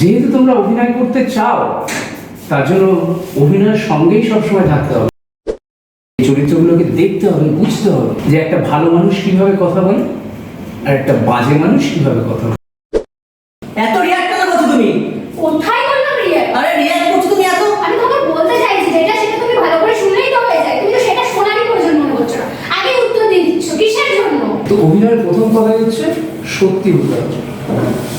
যেহেতু তোমরা অভিনয় করতে চাও তার জন্য অভিনয়ের সঙ্গেই সবসময় থাকতে হবে। এই চরিত্রগুলোকে দেখতে হবে বুঝতে হবে যে একটা ভালো মানুষ কীভাবে কথা বলে আর একটা বাজে মানুষ কীভাবে কথা বলে। এত রিয়াক্ট কেন করছ তুমি? কোথায় করলাম রিয়া আরে রিয়াক্ট করছ তুমি এত? আমি তোমাকে বলতে চাইছি যেটা সেটা তুমি ভালো করে শুনলেই তো হয়ে যায়। তুমি তো সেটা শোনারই প্রয়োজন মনে করছ না। আগে উত্তর দিয়ে দিচ্ছ কিসের জন্য? তো অভিনয়ের প্রথম কথা হচ্ছে সত্যি হতে হবে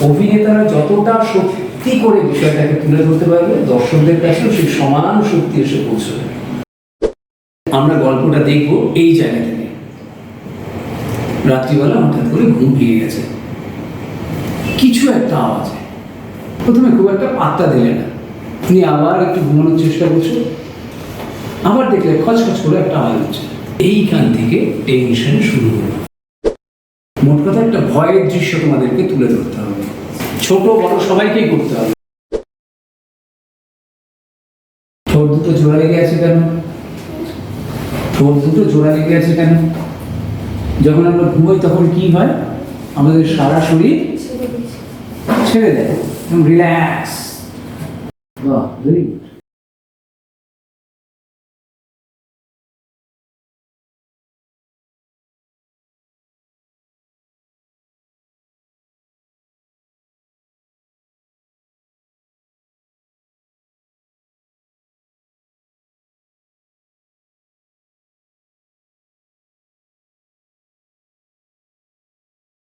অভিনেতারা যতটা সত্যি করে বিষয়টাকে তুলে ধরতে পারবে? দর্শকদের কাছেও সেই সমান শক্তি এসে পৌঁছবে। আমরা গল্পটা দেখব এই জায়গা থেকে রাত্রিবেলা হঠাৎ করে ঘুম ভেঙে গেছে। কিছু একটা আওয়াজে। প্রথমে খুব একটা পাত্তা দিলে না। তুমি আবার একটু ঘুমানোর চেষ্টা করছ। আবার দেখলে খচখচ করে একটা আওয়াজ হচ্ছে। এইখান থেকে টেনশন শুরু হলো। মোট কথা একটা ভয়ের দৃশ্য তোমাদেরকে তুলে ধরতে হবে। ছোট বড় সবাইকেই করতে হবে। ঠোঁট দুটো জোড়া লেগে আছে কেন? ঠোঁট দুটো জোড়া লেগে আছে কেন? যখন আমরা ঘুমোই তখন কি হয়? আমাদের সারা শরীর ছেড়ে দেয়। রিল্যাক্স বাহ ভেরি গুড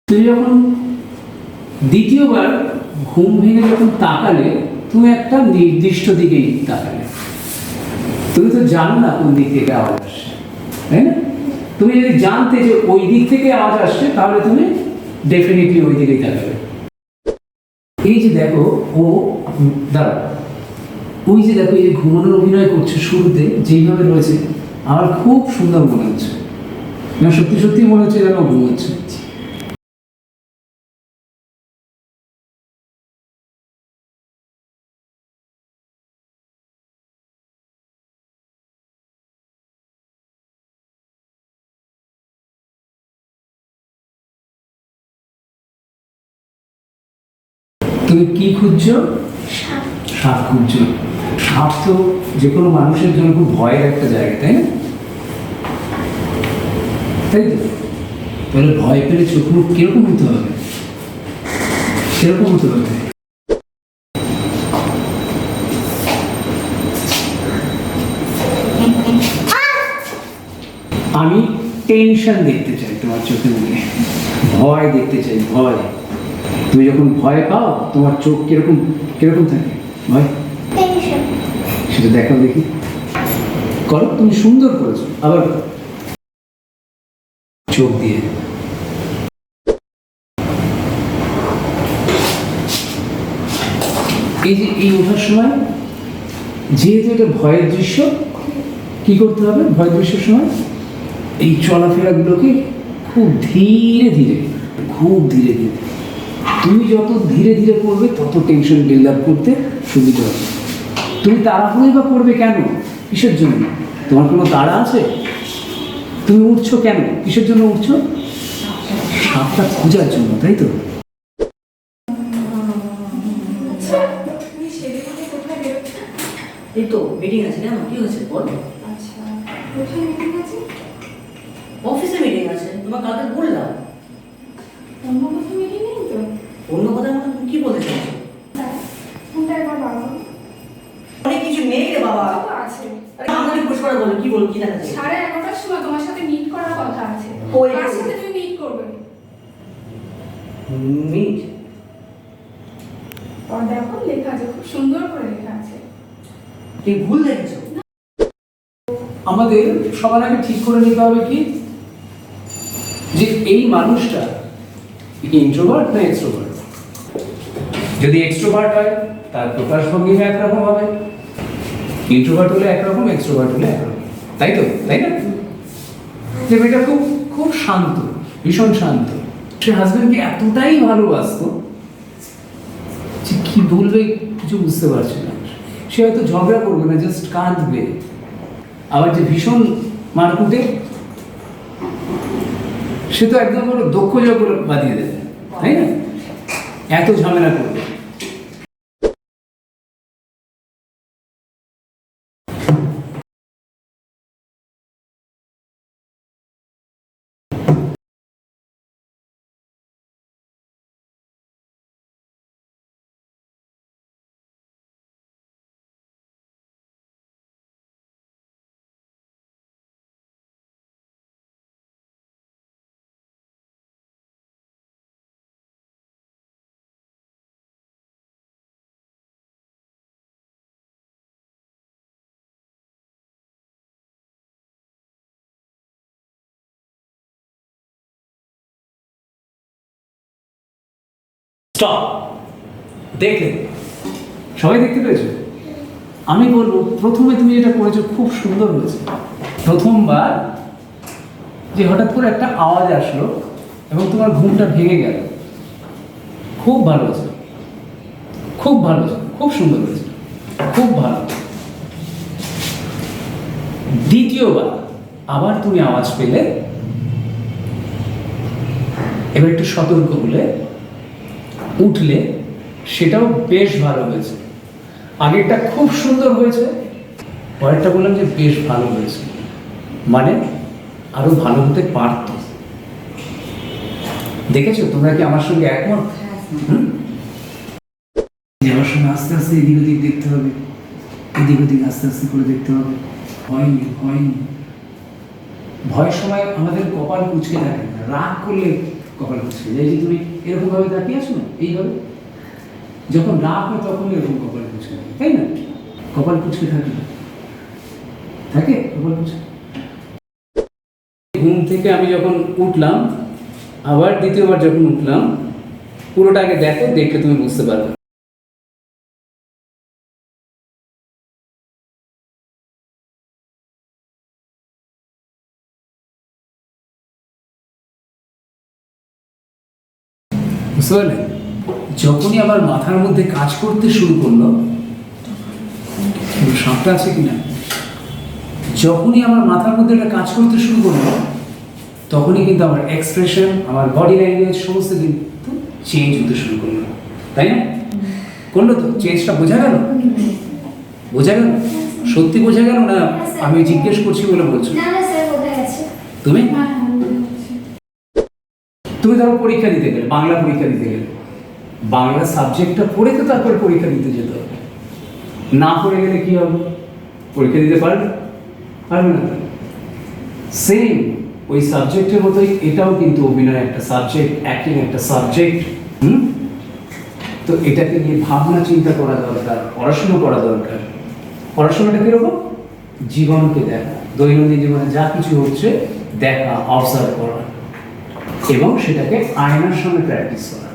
তুমি যখন দ্বিতীয়বার ঘুম ভেঙে যখন তাকালে তুমি একটা নির্দিষ্ট দিকেই তাকালে। তুমি তো জানো না কোন দিক থেকে আওয়াজ আসছে, তাই না? তুমি যদি জানতে যে ওই দিক থেকে আওয়াজ আসছে, তাহলে তুমি ডেফিনেটলি ওই দিকেই তাকাবে। এই যে দেখো, ও দাঁড়া ওই যে দেখো, এই যে ঘুমানোর অভিনয় করছে শুরুতে, যেইভাবে রয়েছে, আমার খুব সুন্দর মনে হচ্ছে। সত্যি সত্যি মনে হচ্ছে যেন ঘুমোচ্ছে। তুমি কি খুঁজছো? সাপ। খুঁজছো। সাপ তো যে কোনো মানুষের জন্য খুব ভয়ের একটা জায়গা তাই না? তাই তো? তাহলে ভয় পেলে চোখ মুখ কীরকম হতে হবে? সেরকম হতে হবে। আমি টেনশন দেখতে চাই তোমার চোখে মুখে। ভয় দেখতে চাই ভয়। তুমি যখন ভয় পাও তোমার চোখ কীরকম কীরকম থাকে? ভয়? সেটা দেখাও দেখি। করো তুমি সুন্দর করেছ। আবার চোখ দিয়ে। এই যে এই ওঠার সময় যেহেতু এটা ভয়ের দৃশ্য কি করতে হবে ভয়ের দৃশ্যের সময়? এই চলাফেরাগুলোকে খুব ধীরে ধীরে খুব ধীরে ধীরে। তুমি যত ধীরে ধীরে করবে তত টেনশন বিল্ড আপ করতে সুবিধা হবে। তুমি তাড়াহুড়োই বা করবে কেন? কিসের জন্য? তোমার কোনো তাড়া আছে? তুমি উঠছো কেন? কিসের জন্য উঠছো? সাপটা খোঁজার জন্য তাই তো? এই তো মিটিং আছে কেন কি হয়েছে? বল। আচ্ছা কোথায় মিটিং আছে অফিসে মিটিং আছে। তোমার কালকে বললাম। অন্য কোথাও মিটিং নেই তো অন্য কথা মানে তুমি কি বলতে চাইছো হ্যাঁ ফোনটা একবার বাড়াবো অনেক কিছু নেই রে বাবা তো আছে আরে আমাকে পুশ করে বলো কি বল কি দেখা যায় সাড়ে এগারোটার সময় তোমার সাথে মিট করার কথা আছে ওই- কার সাথে তুমি মিট করবে মিট আর লেখা আছে, খুব সুন্দর করে লেখা আছে। তুই ভুল দেখেছ? আমাদের সবার আগে ঠিক করে নিতে হবে কি? যে এই মানুষটা ইন্ট্রোভার্ট না এক্সট্রোভার্ট যদি এক্সট্রোভার্ট হয়, তার প্রকাশ ভঙ্গিমা একরকম হবে। ইন্ট্রোভার্ট হলে একরকম এক্সট্রোভার্ট হলে একরকম। তাই তো? তাই না? যে মেয়েটা খুব খুব শান্ত, ভীষণ শান্ত। সে হাজবেন্ডকে এতটাই ভালোবাসতো কি বলবে কিছু বুঝতে পারছে না। সে হয়তো ঝগড়া করবে না জাস্ট কাঁদবে। আবার যে ভীষণ মারকুটে, সে তো একদম দক্ষ জগর বাঁধিয়ে দেবে, তাই না? এত ঝামেলা করবে। স্টপ দেখলে। সবাই দেখতে পেয়েছ? আমি বলব, প্রথমে তুমি যেটা করেছ, খুব সুন্দর হয়েছে। প্রথমবার যে হঠাৎ করে একটা আওয়াজ আসলো এবং তোমার ঘুমটা ভেঙে গেল। খুব ভালো হয়েছে। খুব ভালো হয়েছে। খুব সুন্দর হয়েছে। খুব ভালো। দ্বিতীয়বার আবার তুমি আওয়াজ পেলে। এবার একটু সতর্ক হলে উঠলে সেটাও বেশ ভালো হয়েছে। আগেরটা খুব সুন্দর হয়েছে, পরেরটা বললাম যে বেশ ভালো হয়েছে। মানে আরও ভালো হতে পারতো। দেখেছ? তোমরা কি আমার সঙ্গে একমত? যাওয়ার সময় আস্তে আস্তে এদিক ওদিক দেখতে হবে। এদিক ওদিক আস্তে আস্তে করে দেখতে হবে। হয়নি হয়নি ভয়ের সময় আমাদের কপাল কুচকে থাকে রাগ করলে কপাল কুচকে যায় যে তুমি এরকম ভাবে তাকিয়ে আছো না? এইভাবে? যখন রাগ হয় তখন এরকম কপাল কুচকে তাই না? কপাল কুচকে থাকে। থাকে কপাল কুচকে ঘুম থেকে আমি যখন উঠলাম, আবার দ্বিতীয়বার যখন উঠলাম, পুরোটা আগে দেখো, দেখে তুমি বুঝতে পারবে। বুঝতে যখনই আমার মাথার মধ্যে কাজ করতে শুরু করল সাপটা আছে কিনা? যখনই আমার মাথার মধ্যে এটা কাজ করতে শুরু করল তখনই কিন্তু আমার এক্সপ্রেশন আমার বডি ল্যাঙ্গুয়েজ সমস্ত কিন্তু চেঞ্জ হতে শুরু করল। তাই না? করল তো? চেঞ্জটা বোঝা গেল? বোঝা গেল? সত্যি বোঝা গেল না আমি জিজ্ঞেস করছি বলে বলছো? না না তুমি? তুমি ধরো পরীক্ষা দিতে গেলে, বাংলা পরীক্ষা দিতে গেলে। বাংলা সাবজেক্টটা পড়ে তো তারপর পরীক্ষা দিতে যেতে হবে। না পড়ে গেলে কি হবে? পরীক্ষা দিতে পারবে? পারবে না। সেম ওই সাবজেক্টের মতোই এটাও কিন্তু অভিনয় একটা সাবজেক্ট অ্যাক্টিং একটা সাবজেক্ট হুম? তো এটাকে নিয়ে ভাবনা চিন্তা করা দরকার, পড়াশুনো করা দরকার। পড়াশোনাটা কীরকম? জীবনকে দেখা। দৈনন্দিন জীবনে যা কিছু হচ্ছে, দেখা অবজার্ভ করা। এবং সেটাকে আয়নার সঙ্গে প্র্যাকটিস করা।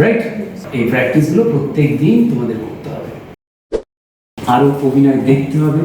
রাইট এই প্র্যাকটিসগুলো প্রত্যেক দিন তোমাদের করতে হবে। আরও অভিনয় দেখতে হবে।